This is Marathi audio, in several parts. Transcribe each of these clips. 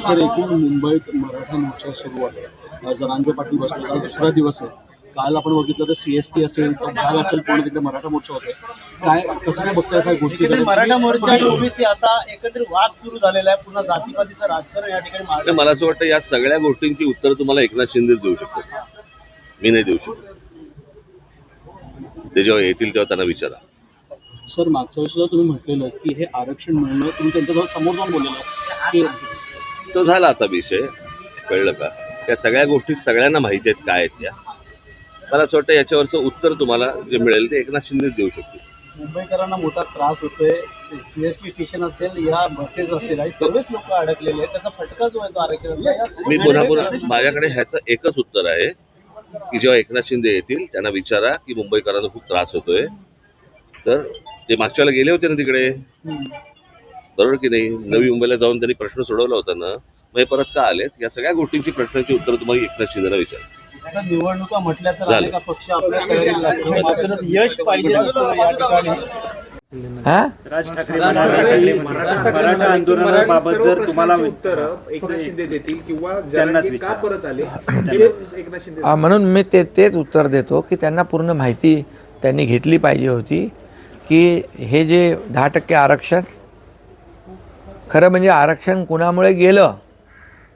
सर एकूण मुंबईत मराठा मोर्चा सुरू आहे जरांगे पाटील बसले. आज दुसरा दिवस आहे. काल आपण बघितलं तर सी एस टी असेल तर भाग असेल पूर्ण तिकडे मराठा मोर्चा होते. काय कसं काय बघताय अशा गोष्टी मराठा मोर्चा आणि ओबीसी असा एकत्रित वाद सुरू झालेला आहे. पुन्हा जातीपातीचं राजकारण या ठिकाणी आणि मला असं वाटतं या सगळ्या गोष्टींची उत्तर तुम्हाला एकनाथ शिंदेच देऊ शकतो मी नाही देऊ शकत. ते जेव्हा येतील तेव्हा त्यांना विचारा. सर मागच्या वेळेस तुम्ही म्हटलेलं की हे आरक्षण मिळणं तुम्ही त्यांच्याजवळ समोर जाऊन बोललेलं की तो झाला आता विषय. कळलं का? त्या सगळ्या गोष्टी सगळ्यांना माहिती आहेत काय आहेत त्या. मला असं वाटतं याच्यावरचं उत्तर तुम्हाला जे मिळेल ते एकनाथ शिंदेच देऊ शकतो मुंबईकरांना मोठा त्रास होतोय. सीएसटी स्टेशन असेल या बसेस असेल आणि सर्वच लोक अडकलेले आहेत. त्याचा फटका जो आहे तो आरक्षणाचा मी पुन्हा पुन्हा माझ्याकडे ह्याचं एकच उत्तर आहे की जेव्हा एकनाथ शिंदे येतील त्यांना विचारा की मुंबईकरांना खूप त्रास होतोय. तर ते मागच्या गेले होते ना तिकडे? बरोबर की नाही? नवी मुंबईला जाऊन त्यांनी प्रश्न सोडवला होता ना मग हे परत का आलेत? या सगळ्या गोष्टींची प्रश्नांची उत्तर तुम्हाला एकनाथ शिंदेला विचारा निवडणुका म्हटल्या तर झालं. अनेक पक्ष आपल्या यश पाहिजे असं या ठिकाणी. हा? राज ठाकरे म्हणाले की मराठा आंदोलनाबाबत जर तुम्हाला उत्तर एकनाथ शिंदे देतील किंवा त्यांनाच जरांगे का विचार. परत आले? एकनाथ शिंदे आ, म्हणून मी ते तेच उत्तर देतो की त्यांना पूर्ण माहिती त्यांनी घेतली पाहिजे होती की हे जे दहा टक्के आरक्षण खरं म्हणजे आरक्षण कुणामुळे गेलं?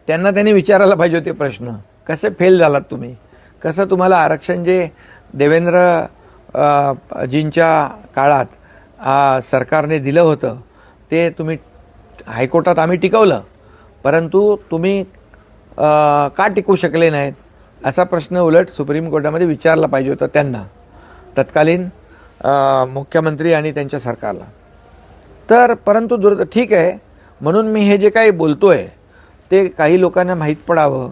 त्यांना त्यांनी विचारायला पाहिजे होते प्रश्न. कसे फेल झालात तुम्ही? कसं तुम्हाला आरक्षण जे देवेंद्र जींच्या काळात सरकारने दिलं होतं ते तुम्ही हायकोर्टात आम्ही टिकवलं. परंतु तुम्ही का टिकू शकले नाहीत? असा प्रश्न उलट सुप्रीम कोर्टामध्ये विचारला पाहिजे होता त्यांना. तत्कालीन मुख्यमंत्री आणि त्यांच्या सरकारला. तर परंतु दुर्द ठीक आहे. म्हणून मी हे जे काही बोलतो आहे ते काही लोकांना माहीत पडावं.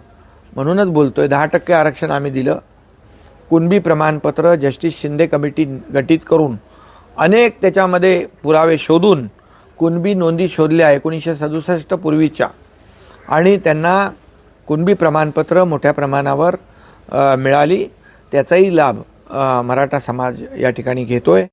म्हणूनच बोलतो आहे दहा टक्के आरक्षण आम्ही दिलं. कुणबी प्रमाणपत्र जस्टिस शिंदे कमिटी गठीत करून अनेक त्याच्यामध्ये पुरावे शोधून कुणबी नोंदी शोधल्या एकोणीसशे सदुसष्ट पूर्वीच्या. आणि त्यांना कुणबी प्रमाणपत्र मोठ्या प्रमाणावर मिळाली. त्याचाही लाभ मराठा समाज या ठिकाणी घेतो आहे